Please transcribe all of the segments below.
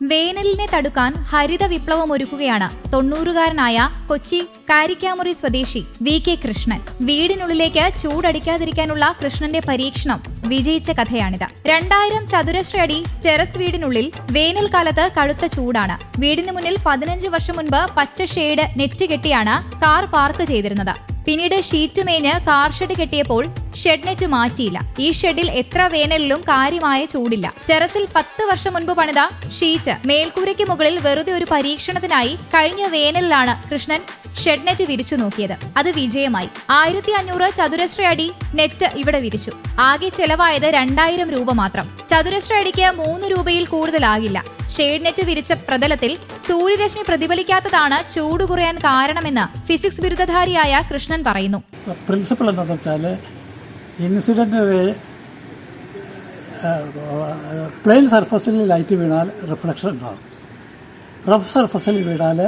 വേനലിനെ തടുക്കാൻ ഹരിത വിപ്ലവം ഒരുക്കുകയാണ് തൊണ്ണൂറുകാരനായ കൊച്ചി കാരിക്കാമുറി സ്വദേശി വി കെ കൃഷ്ണൻ. വീടിനുള്ളിലേക്ക് ചൂടടിക്കാതിരിക്കാനുള്ള കൃഷ്ണന്റെ പരീക്ഷണം വിജയിച്ച കഥയാണിത്. രണ്ടായിരം ചതുരശ്ര അടി ടെറസ് വീടിനുള്ളിൽ വേനൽക്കാലത്ത് കടുത്ത ചൂടാണ്. വീടിന് മുന്നിൽ പതിനഞ്ച് വർഷം മുൻപ് പച്ച ഷെയ്ഡ് നെറ്റ് കെട്ടിയാണ് കാർ പാർക്ക് ചെയ്തിരുന്നത്. പിന്നീട് ഷീറ്റ് മേഞ്ഞ് കാർ ഷെഡ് കെട്ടിയപ്പോൾ ഷെഡ് നെറ്റ് മാറ്റിയില്ല. ഈ ഷെഡിൽ എത്ര വേനലിലും കാര്യമായ ചൂടില്ല. ടെറസിൽ പത്ത് വർഷം മുൻപ് പണിത ഷീറ്റ് മേൽക്കൂരയ്ക്ക് മുകളിൽ വെറുതെ ഒരു പരീക്ഷണത്തിനായി കഴിഞ്ഞ വേനലിലാണ് കൃഷ്ണൻ ഷെഡ് നെറ്റ് വിരിച്ചു നോക്കിയത്. അത് വിജയമായി. ആയിരത്തി അഞ്ഞൂറ് ചതുരശ്ര അടി നെറ്റ് ഇവിടെ വിരിച്ചു. ആകെ ചെലവായത് രണ്ടായിരം രൂപ മാത്രം. ചതുരശ്ര അടിക്ക് മൂന്ന് രൂപയിൽ കൂടുതലാകില്ല. ഷെയ്ഡ് നെറ്റ് വിരിച്ച പ്രതലത്തിൽ സൂര്യരശ്മി പ്രതിഫലിക്കാത്തതാണ് ചൂട് കുറയാൻ കാരണമെന്ന് ഫിസിക്സ് ബിരുദധാരിയായ കൃഷ്ണൻ പറയുന്നു. പ്രിൻസിപ്പൾ എന്താണെന്ന് വെച്ചാൽ ഇൻസിഡന്റ് പ്ലെയിൻ സർഫസിൽ ലൈറ്റ് വീണാൽ റിഫ്ലക്ഷൻ ഉണ്ടാകും റഫ് സർഫസിൽ വീണാൽ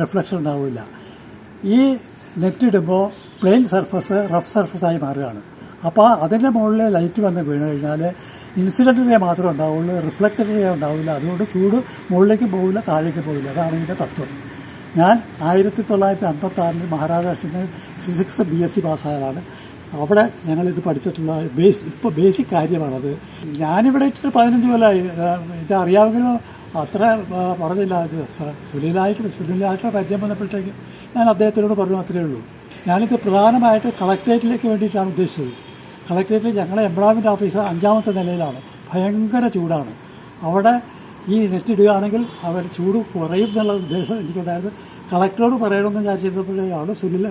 റിഫ്ലക്ഷൻ ഉണ്ടാവില്ല. ഈ നെറ്റ് ഇടുമ്പോൾ പ്ലെയിൻ സർഫസ് റഫ് സർഫസായി മാറുകയാണ്. അപ്പോൾ അതിന്റെ മുകളിൽ ലൈറ്റ് വന്ന് വീണ് കഴിഞ്ഞാൽ ഇൻസിഡന്റ് റേ മാത്രമേ ഉണ്ടാവുള്ളൂ റിഫ്ലക്റ്റഡ് റേ ഉണ്ടാവില്ല. അതുകൊണ്ട് ചൂട് മുകളിലേക്ക് പോവില്ല താഴേക്ക് പോവില്ല. അതാണ് ഇതിന്റെ തത്വം. ഞാൻ ആയിരത്തി തൊള്ളായിരത്തി അമ്പത്തി ആറിൽ മഹാരാജാസിന് ഫിസിക്സ് ബി എസ് സി പാസ്സായതാണ്. അവിടെ ഞങ്ങളിത് പഠിച്ചിട്ടുള്ള ബേസ് ഇപ്പോൾ ബേസിക് കാര്യമാണത്. ഞാനിവിടെ ഇട്ടിട്ട് പതിനഞ്ച് കൊല്ലമായി ഇത് അറിയാമെങ്കിലും? അത്ര പറഞ്ഞില്ല. സുനിലായിട്ട് സുനിലായിട്ട് പരിചയം വന്നപ്പോഴത്തേക്കും ഞാൻ അദ്ദേഹത്തിനോട് പറഞ്ഞു അത്രയേ ഉള്ളൂ. ഞാനിത് പ്രധാനമായിട്ട് കളക്ട്രേറ്റിലേക്ക് വേണ്ടിയിട്ടാണ് ഉദ്ദേശിച്ചത്. കളക്ട്രേറ്റിൽ ഞങ്ങളെ എംപ്ലോയ്മെന്റ് ഓഫീസർ അഞ്ചാമത്തെ നിലയിലാണ്. ഭയങ്കര ചൂടാണ്. അവിടെ ഈ നെറ്റ് ഇടുകയാണെങ്കിൽ അവർ ചൂട് കുറയും എന്നുള്ള ഉദ്ദേശം എനിക്കുണ്ടായിരുന്നു. കളക്ടറോട് പറയണമെന്ന് ഞാൻ ചെയ്തപ്പോഴാണ് സുനിൽ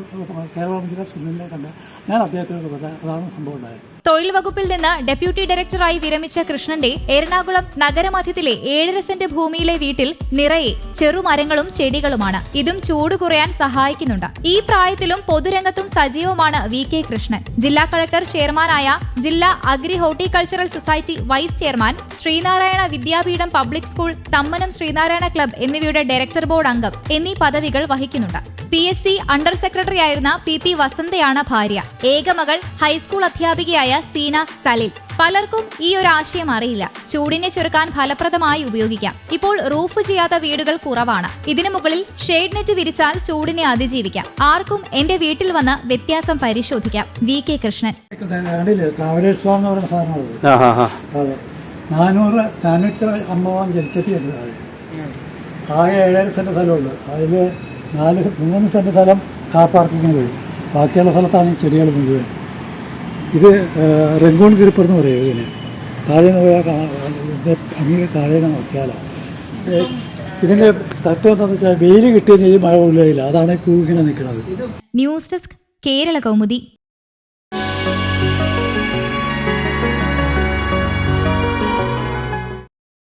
കേരള മന്ത്രി സുനിലിനെ കണ്ട് ഞാൻ അദ്ദേഹത്തിനോട് പറഞ്ഞത് അതാണ് സംഭവം ഉണ്ടായത്. തൊഴിൽ വകുപ്പിൽ നിന്ന് ഡെപ്യൂട്ടി ഡയറക്ടറായി വിരമിച്ച കൃഷ്ണന്റെ എറണാകുളം നഗരമധ്യത്തിലെ ഏഴര സെന്റ് ഭൂമിയിലെ വീട്ടിൽ നിറയെ ചെറുമരങ്ങളും ചെടികളുമാണ്. ഇതും ചൂട് കുറയാൻ സഹായിക്കുന്നുണ്ട്. ഈ പ്രായത്തിലും പൊതുരംഗത്തും സജീവമാണ് വി കെ കൃഷ്ണൻ. ജില്ലാ കളക്ടർ ചെയർമാനായ ജില്ലാ agri horticultural society vice chairman Sreenarayana Vidyapeetham public school Thammanam Sreenarayana club എന്നിവയുടെ ഡയറക്ടർ ബോർഡ് അംഗം എന്നീ പദവികൾ വഹിക്കുന്നുണ്ട്. P S C under secretary ആയിരുന്ന പി പി വസന്തയാണ് ഭാര്യ. ഏകമകൾ ഹൈസ്കൂൾ അധ്യാപികയായ സീന സലിൽ. പലർക്കും ഈ ഒരു ആശയം അറിയില്ല. ചൂടിനെ ചെറുക്കാൻ ഫലപ്രദമായി ഉപയോഗിക്കാം. ഇപ്പോൾ റൂഫ് ചെയ്യാത്ത വീടുകൾ കുറവാണ്. ഇതിനു മുകളിൽ ഷെയ്ഡ് നെറ്റ് വിരിച്ചാൽ ചൂടിനെ അതിജീവിക്കാം. ആർക്കും എന്റെ വീട്ടിൽ വന്ന് വ്യത്യാസം പരിശോധിക്കാം. V K Krishnan. നാനൂറ് നാനൂറ്റി അമ്പതാം ആകെ ഏഴര സെന്റ് സ്ഥലമുള്ളൂ. അതിൽ നാല് മൂന്ന് സെന്റ് സ്ഥലം കാർ പാർക്കിങ്ങിന് വരും. ബാക്കിയുള്ള സ്ഥലത്താണ് ഈ ചെടികൾ മുഴുവൻ. ഇത് റെങ്കോൺ കിരിപ്പർ എന്ന് പറയും ഇതിന്. താഴെ നിന്ന് അങ്ങേ താഴെ നിന്ന് നോക്കിയാലാണ് ഇത് ഇതിന്റെ തത്വം എന്താണെന്ന് വെച്ചാൽ വെയിൽ കിട്ടുകയും മഴ കൊള്ളുകയില്ല. അതാണ് പൂ നിൽക്കുന്നത്. News desk Kerala Kaumudi.